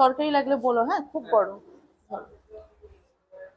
তরকারি লাগলে বলো হ্যাঁ? খুব বড়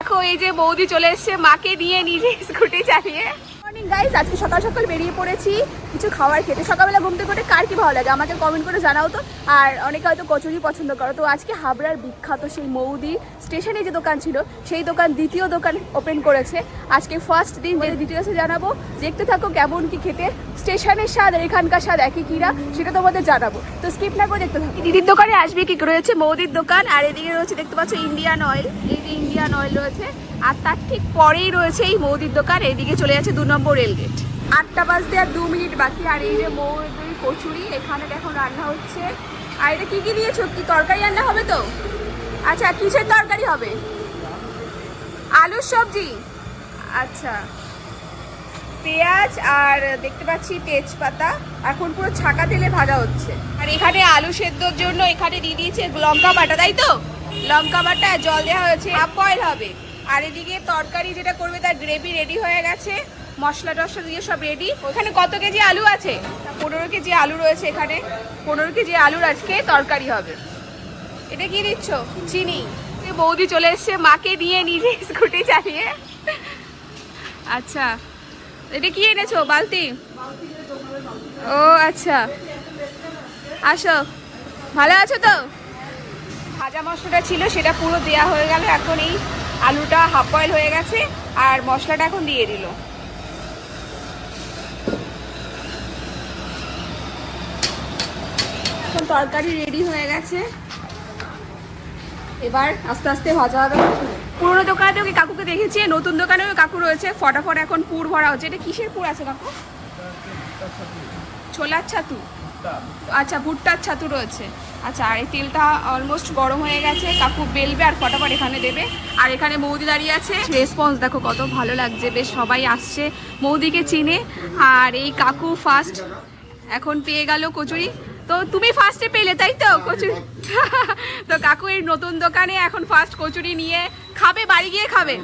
দেখো এই যে বৌদি চলে এসেছে মাকে নিয়ে নিজে স্কুটি চালিয়ে। মর্নিং গাইস আজকে সকাল সকাল বেরিয়ে পড়েছি। কিছু খাবার খেতে। সকালবেলা ঘুম থেকে উঠে কার কি ভালো লাগে? আমাকে কমেন্ট করে জানাও তো। আর অনেকে হয়তো কচুরি পছন্দ করো। তো আজকে হাবড়ার বিখ্যাত সেই মৌদি স্টেশনে যে দোকান ছিল সেই দোকান দ্বিতীয় দোকান ওপেন করেছে। আজকে ফার্স্ট দিন যে ডিটেলসে জানাব। দেখতে থাকো কেমন কি খেতে। স্টেশনের স্বাদ আর এখানকার স্বাদ একই কিনা সেটা তোমাদের জানাব। তো স্কিপ না করে দেখতে থাকো। দিদির দোকানে আসবে কি রয়েছে মৌদির দোকান। আর এদিকে রয়েছে দেখতে পাচ্ছ ইন্ডিয়ান অয়েল ইন্ডিয়ান অয়েল রয়েছে, আর তার ঠিক পরেই রয়েছে এই মৌদির দোকান এইদিকে চলে যাচ্ছে দু নম্বর রেলগেট আটটা বাজতে আর দু মিনিট বাকি, আর এই যে মৌদি কচুরি, এখানে এখন রান্না হচ্ছে। আর এটা কি কি দিয়েছ কি তরকারি রান্না হবে তো? আচ্ছা কিসের তরকারি হবে? আলুর সবজি? আচ্ছা। পেঁয়াজ, আর দেখতে পাচ্ছি তেজপাতা এখন পুরো ছাকা তেলে ভাজা হচ্ছে। আর এখানে আলু সেদ্ধর জন্য এখানে দিয়ে দিয়েছে লঙ্কা বাটা, তাই তো? লঙ্কা বাটা, জল দেওয়া হয়েছে হাফ বয়েল হবে। আর এদিকে তরকারি যেটা করবে, তার গ্রেভি রেডি হয়ে গেছে। মশলা টশলা দিয়ে সব রেডি ওখানে কত কেজি আলু আছে? পনেরো কেজি আলু রয়েছে এখানে। পনেরো কেজি আলুর আজকে তরকারি হবে। এটা কি দিচ্ছ? চিনি। বৌদি চলে এসছে, মাকে নিয়ে নিজে স্কুটি চালিয়ে। আচ্ছা। এটা কি এনেছো? বালতি? ও আচ্ছা। আসো। ভালো আছো তো? ভাজা মশলাটা ছিল, সেটা পুরো দেয়া হয়ে গেল। এখন এই আলুটা হাফ বয়েল হয়ে গেছে আর মশলাটা এখন দিয়ে দিল। এখন তরকারি রেডি হয়ে গেছে। এবার আস্তে আস্তে ভাজা হবে পুরোনো দোকানেও কি কাকুকে দেখেছি নতুন দোকানেও কাকু রয়েছে। ফটাফট এখন পুর ভরা হচ্ছে। এটা কিসের পুর আছে কাকু? ছোলার ছাতু। আচ্ছা ভুট্টার ছাতু রয়েছে। আচ্ছা আর এই তেলটা অলমোস্ট গরম হয়ে গেছে কাকু বেলবে আর ফটাফট এখানে দেবে। আর এখানে মৌদি দাঁড়িয়ে আছে। রেসপন্স দেখো কত ভালো লাগছে বেশ সবাই আসছে মৌদিকে চিনে। আর এই কাকু ফার্স্ট এখন পেয়ে গেল কচুরি। তো তুমি ফার্স্টে পেলে তাই তো? কচুরি। তো কাকু এই নতুন দোকানে এখন ফার্স্ট কচুরি নিয়ে খাবে বাড়ি গিয়ে খাবে?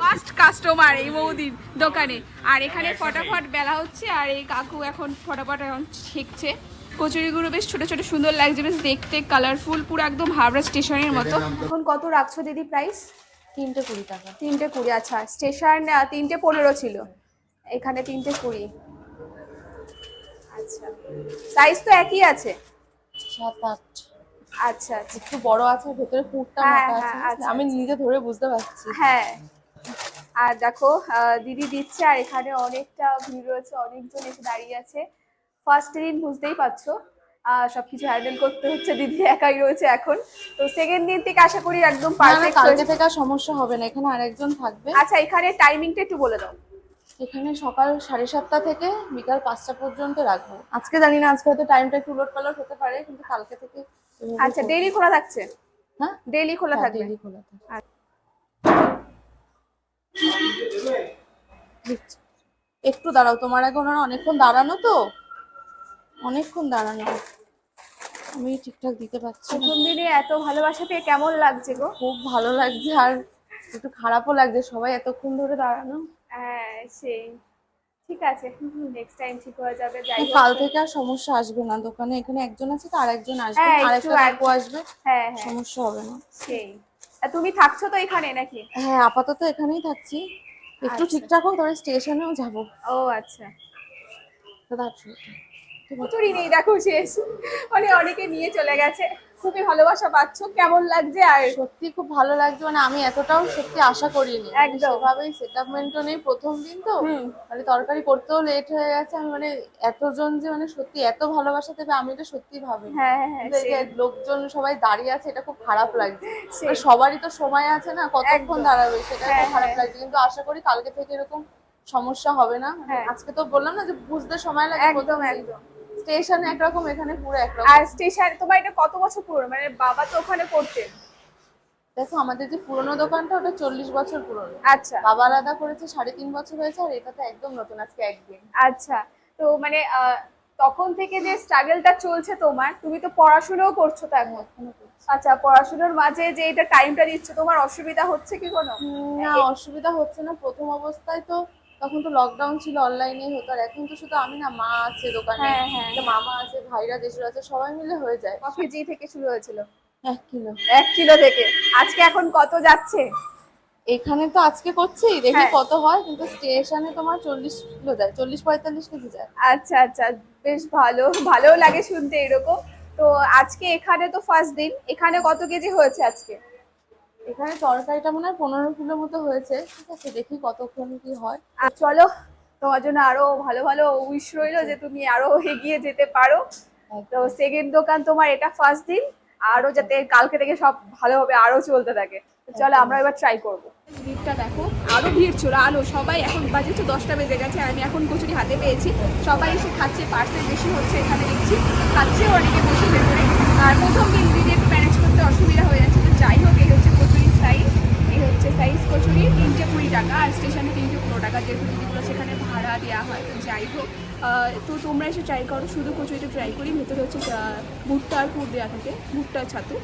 ফার্স্ট কাস্টমার এই মৌদির দোকানে। আর এখানে ফটাফট বেলা হচ্ছে আর এই কাকু এখন ফটাফট এখন শিখছে কচুরিগুলো বেশ ছোট ছোট সুন্দর লাগছে বেশ দেখতে কালারফুল পুরো একদম হাওড়া স্টেশনের মতো। এখন কত রাখছো দিদি প্রাইস তিনটে কুড়ি টাকা। তিনটে কুড়ি আচ্ছা। স্টেশন তিনটে পনেরো ছিল। এখানে তিনটে কুড়ি। আচ্ছা। সাইজ তো একই আছে? সাত আট। আচ্ছা আচ্ছা। একটু বড় আছে ভেতরে পুরটা হ্যাঁ, হ্যাঁ, আছে। আচ্ছা, আমি নিজে ধরে বুঝতে পারছি। হ্যাঁ। আর দেখো দিদি দিচ্ছে আর এখানে অনেকটা ভিড় রয়েছে অনেকজন এসে দাঁড়িয়ে আছে। ফার্স্ট দিন বুঝতেই পারছ। সবকিছু হ্যান্ডেল করতে হচ্ছে দিদি একাই রয়েছে এখন। তো সেকেন্ড দিন থেকে আশা করি একদম পারফেক্ট কালকে থেকে আর সমস্যা হবে না এখানে আরেকজন থাকবে। আচ্ছা এখানে টাইমিংটা একটু বলে দাও। এখানে সকাল সাড়ে সাতটা থেকে বিকাল পাঁচটা পর্যন্ত রাখব। আজকে জানি না আজকে হয়তো টাইমটা একটু উলট পালট হতে পারে কিন্তু কালকে থেকে আচ্ছা। ডেইলি খোলা থাকছে? হ্যাঁ? ডেইলি খোলা হ্যাঁ, থাকবে? daily খোলা থাকে। আচ্ছা। একটু দাঁড়াও তোমার আগে ওনারা অনেকক্ষণ দাঁড়ানো তো। অনেকক্ষণ দাঁড়ানো। আমি ঠিকঠাক দিতে পারছি না। প্রথম দিনে এত ভালোবাসা পেয়ে কেমন লাগছে গো? খুব ভালো লাগছে আর একটু খারাপও লাগছে সবাই এতক্ষণ ধরে দাঁড়ানো। হ্যাঁ সেই। ঠিক আছে নেক্সট টাইম ঠিক হয়ে যাবে যাই হোক। কাল থেকে আর সমস্যা আসবে না। দোকানে এখানে একজন আছে তো আর একজন আসবে। হ্যাঁ, আর একটু একটা কাকু আসবে হ্যাঁ হ্যাঁ। সমস্যা হবে না। সেই। আর তুমি থাকছো তো এখানে নাকি? হ্যাঁ আপাতত এখানেই থাকছি। একটু আচ্ছা। ঠিকঠাক হোক তবে স্টেশনেও যাব। ও আচ্ছা। তো। নেই দেখো শেষ। মানে অনেকে নিয়ে চলে গেছে। খুবই ভালোবাসা পাচ্ছ কেমন লাগছে আর? সত্যি খুব ভালো লাগছে মানে আমি এতটাও সত্যি আশা করিনি। একদম। সেভাবেই সেটআপমেন্টও নেই প্রথম দিন তো। মানে তরকারি করতেও লেট হয়ে গেছে আমি মানে এতজন যে মানে সত্যি এত ভালোবাসা দেবে আমি এটা সত্যি ভাবি হ্যাঁ হ্যাঁ। লোকজন সবাই দাঁড়িয়ে আছে এটা খুব খারাপ লাগছে। মানে সবারই তো সময় আছে না কতক্ষণ। দাঁড়াবে সেটা হ্যাঁ, খারাপ। লাগছে। কিন্তু আশা করি কালকে থেকে এরকম সমস্যা হবে না। আজকে তো বললাম না যে বুঝতে সময় লাগে একদম একদম। স্টেশন একরকম এখানে পুরো একরকম আর স্টেশন তোমার এটা কত বছর পুরনো? মানে বাবা তো ওখানে করতেন। দেখো আমাদের যে পুরোনো দোকানটা ওটা চল্লিশ বছর পুরনো। আচ্ছা। বাবা আলাদা করেছে সাড়ে তিন বছর হয়েছে আর এটা তো একদম নতুন আজকে একদিন। আচ্ছা। তো মানে তখন থেকে যে স্ট্রাগলটা চলছে তোমার তুমি তো পড়াশোনাও করছ তো এখন। আচ্ছা পড়াশোনার মাঝে যে এটা টাইমটা দিচ্ছ তোমার অসুবিধা হচ্ছে কি কোনো? না অসুবিধা হচ্ছে না। প্রথম অবস্থায় তো তখন তো লকডাউন ছিল অনলাইনে হতো আর এখন তো শুধু আমি না মা আছে দোকানে হ্যাঁ, হ্যাঁ। মামা আছে ভাইরা দেশের আছে সবাই মিলে হয়ে যায়। কেজি থেকে শুরু হয়েছিল। এক কিলো। এক কিলো থেকে। আজকে এখন কত যাচ্ছে? এখানে তো আজকে করছি দেখি হ্যাঁ। কত হয় কিন্তু স্টেশনে তোমার চল্লিশ কিলো যায় চল্লিশ পঁয়তাল্লিশ কেজি যায়। আচ্ছা আচ্ছা বেশ ভালো ভালোও লাগে শুনতে এরকম। তো আজকে এখানে তো ফার্স্ট দিন এখানে কত কেজি হয়েছে আজকে? এখানে তরকারিটা মনে হয় পনেরো কিলো মতো হয়েছে। ঠিক আছে দেখি কতক্ষণ কি হয়। আর চলো তোমার জন্য আরও ভালো ভালো উইশ রইল যে তুমি আরও এগিয়ে যেতে পারো। তো সেকেন্ড দোকান তোমার এটা ফার্স্ট দিন আরও যাতে কালকে থেকে সব ভালোভাবে আরও চলতে থাকে। চলো আমরা এবার ট্রাই করব। ভিড়টা দেখো আরও ভিড় ছিল। আলো সবাই এখন বাজে হচ্ছে দশটা বেজে গেছে। আমি এখন কচুরি হাতে পেয়েছি। সবাই এসে খাচ্ছে পার্সেল বেশি হচ্ছে এখানে দেখছি। খাচ্ছে অনেকে বসে ভেতরে। আর প্রথম দিন দিদি একটু ম্যানেজ করতে অসুবিধা হয়ে যাচ্ছে। তো যাই হোক এই হচ্ছে কচুরির সাইজ এই হচ্ছে সাইজ কচুরি তিনটে কুড়ি টাকা আর স্টেশনে তিনটে পনেরো টাকা যেহেতু দিদিগুলো সেখানে ভাড়া দেওয়া হয়। তো যাই হোক তো তোমরা এসে ট্রাই করো। শুধু কচুরিটা ট্রাই করি। ভেতরে হচ্ছে ভুট্টা আর পুর দেওয়া থাকে ভুট্টার ছাতু।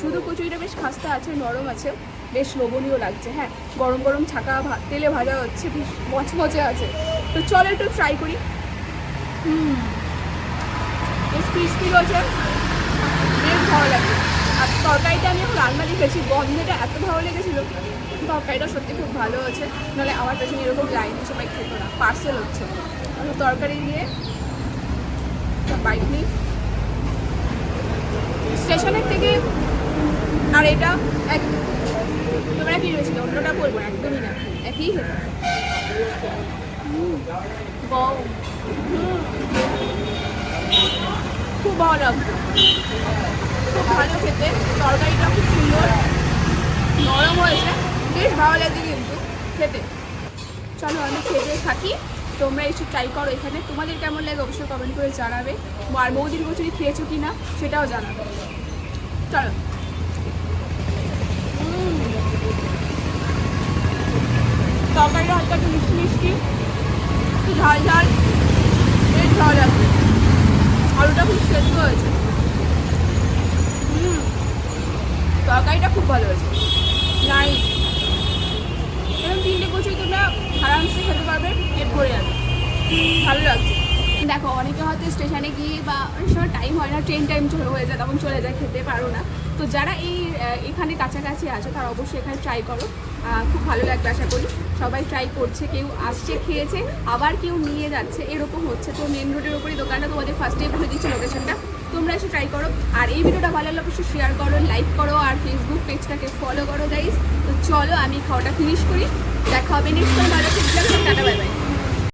শুধু কচুরিটা বেশ খাস্তা আছে, নরম আছে, বেশ লোভনীয় লাগছে। হ্যাঁ গরম গরম ছাকা তেলে ভাজা হচ্ছে, বেশ মচমচে আছে। তো চলো একটু ট্রাই করি। হুম, বেশ ক্রিস্পি রয়েছে বেশ ভালো লাগে। আর তরকারিটা আমি এখন রান্না দেখেছি গন্ধটা এত ভালো লেগেছিল। তরকারিটা সত্যি খুব ভালো আছে নাহলে আমার পেছনে এরকম লাইন সবাই খেত না। পার্সেল হচ্ছে। তরকারি দিয়ে বাইক নিই। স্টেশনের থেকে আর এটা এক তোমরা কি রয়েছিল অন্যটা বলব একদমই না। একই। খুব ভালো। লাগছে খুব ভালো খেতে তরকারিটা খুব সুন্দর। নরম হয়েছে, বেশ ভালো লাগে কিন্তু খেতে। চলো, আমি খেতে থাকি। তোমরা এসে ট্রাই করো এখানে। তোমাদের কেমন লাগে অবশ্যই কমেন্ট করে জানাবে। আর বৌদির কচুরি খেয়েছো কি না সেটাও জানাবে। চলো। তরকারিটা হালকা একটু মিষ্টি মিষ্টি, একটু ঝাল ঝাল বেশ ভালো লাগছে আলুটা খুব সেদ্ধ হয়েছে হুম তরকারিটা খুব ভালো নাইস এরকম তিনটে বছর তোমরা আরামসে খেতে পারবে ভরে যাবে। ভালো লাগছে। দেখো, অনেকে হয়তো স্টেশনে গিয়ে বা অনেক সময় টাইম হয় না ট্রেন টাইম চলে হয়ে যায়, তখন চলে যায়, খেতে পারো না। তো যারা এই এখানে কাছাকাছি আছে, তারা অবশ্যই এখানে ট্রাই করো। খুব ভালো লাগবে আশা করি। সবাই ট্রাই করছে, কেউ আসছে, খেয়েছে, আবার কেউ নিয়ে যাচ্ছে, এরকম হচ্ছে। তো মেন রোডের ওপরই দোকানটা তোমাদের ফার্স্টে বলে দিচ্ছি লোকেশনটা তোমরা এসে ট্রাই করো। আর এই ভিডিওটা ভালো লাগলে অবশ্যই শেয়ার করো লাইক করো, আর ফেসবুক পেজটাকে ফলো করো গাইজ তো চলো, আমি খাওয়াটা ফিনিশ করি। দেখা হবে নেক্সট টাইম ভালো টাটা বাই বাই